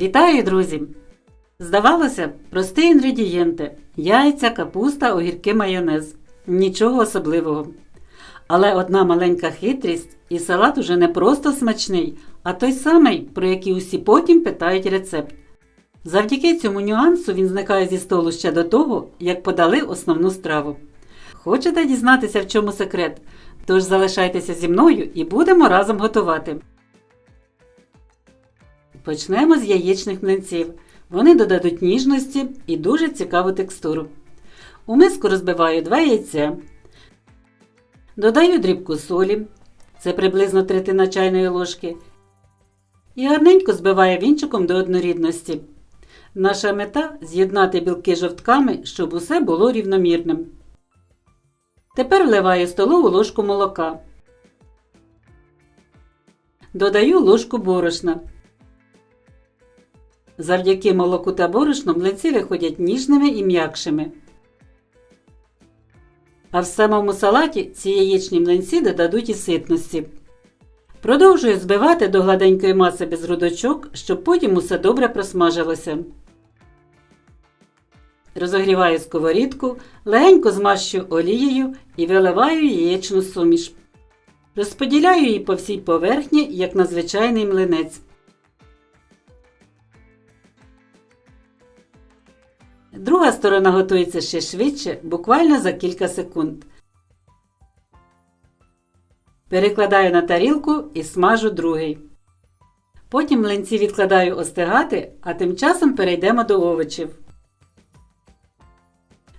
Вітаю, друзі! Здавалося, прості інгредієнти: яйця, капуста, огірки, майонез. Нічого особливого. Але одна маленька хитрість, і салат уже не просто смачний, а той самий, про який усі потім питають рецепт. Завдяки цьому нюансу він зникає зі столу ще до того, як подали основну страву. Хочете дізнатися, в чому секрет? Тож залишайтеся зі мною і будемо разом готувати. Почнемо з яєчних млинців. Вони додадуть ніжності і дуже цікаву текстуру. У миску розбиваю 2 яйця. Додаю дрібку солі, це приблизно третина чайної ложки. І гарненько збиваю вінчиком до однорідності. Наша мета з'єднати білки жовтками, щоб усе було рівномірним. Тепер вливаю столову ложку молока. Додаю ложку борошна. Завдяки молоку та борошну млинці виходять ніжними і м'якшими. А в самому салаті ці яєчні млинці додадуть і ситності. Продовжую збивати до гладенької маси без грудочок, щоб потім усе добре просмажилося. Розогріваю сковорідку, легенько змащу олією і виливаю яєчну суміш. Розподіляю її по всій поверхні, як на звичайний млинець. Друга сторона готується ще швидше, буквально за кілька секунд. Перекладаю на тарілку і смажу другий. Потім млинці відкладаю остигати, а тим часом перейдемо до овочів.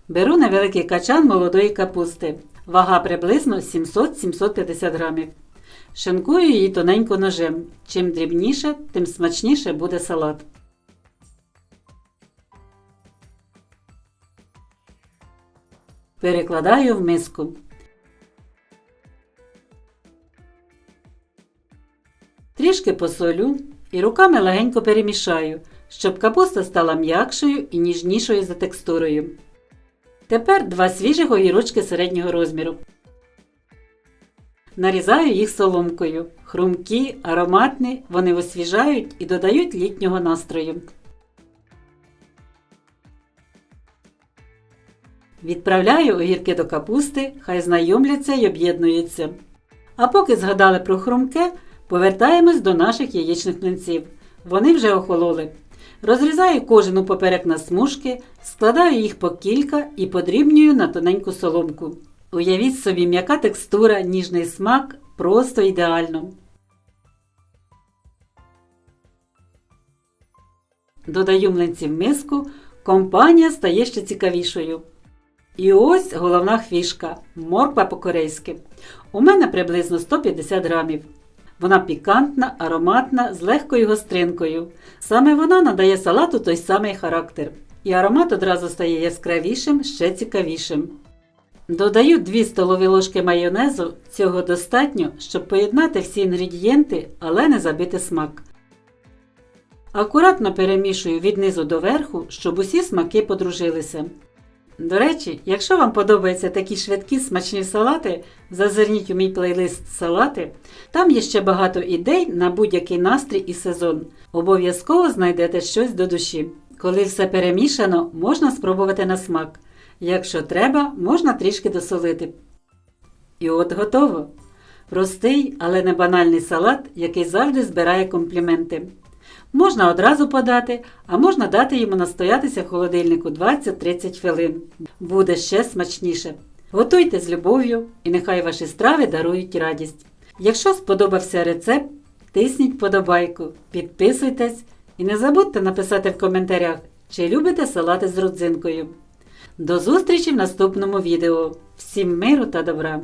Беру невеликий качан молодої капусти. Вага приблизно 700-750 грамів. Шинкую її тоненько ножем. Чим дрібніше, тим смачніше буде салат. Перекладаю в миску. Трішки посолю і руками легенько перемішаю, щоб капуста стала м'якшою і ніжнішою за текстурою. Тепер два свіжих огірочки середнього розміру. Нарізаю їх соломкою. Хрумкі, ароматні, вони освіжають і додають літнього настрою. Відправляю огірки до капусти, хай знайомляться й об'єднуються. А поки згадали про хрумке, повертаємось до наших яєчних млинців. Вони вже охололи. Розрізаю кожен поперек на смужки, складаю їх по кілька і подрібнюю на тоненьку соломку. Уявіть собі, м'яка текстура, ніжний смак просто ідеально. Додаю млинці в миску, компанія стає ще цікавішою. І ось головна фішка морква по-корейськи. У мене приблизно 150 грамів. Вона пікантна, ароматна, з легкою гостринкою. Саме вона надає салату той самий характер. І аромат одразу стає яскравішим, ще цікавішим. Додаю 2 столові ложки майонезу, цього достатньо, щоб поєднати всі інгредієнти, але не забити смак. Акуратно перемішую від низу до верху, щоб усі смаки подружилися. До речі, якщо вам подобаються такі швидкі смачні салати, зазирніть у мій плейлист салати. Там є ще багато ідей на будь-який настрій і сезон. Обов'язково знайдете щось до душі. Коли все перемішано, можна спробувати на смак. Якщо треба, можна трішки досолити. І от готово. Простий, але не банальний салат, який завжди збирає компліменти. Можна одразу подати, а можна дати йому настоятися в холодильнику 20-30 хвилин. Буде ще смачніше. Готуйте з любов'ю і нехай ваші страви дарують радість. Якщо сподобався рецепт, тисніть подобайку, підписуйтесь і не забудьте написати в коментарях, чи любите салати з родзинкою. До зустрічі в наступному відео. Всім миру та добра!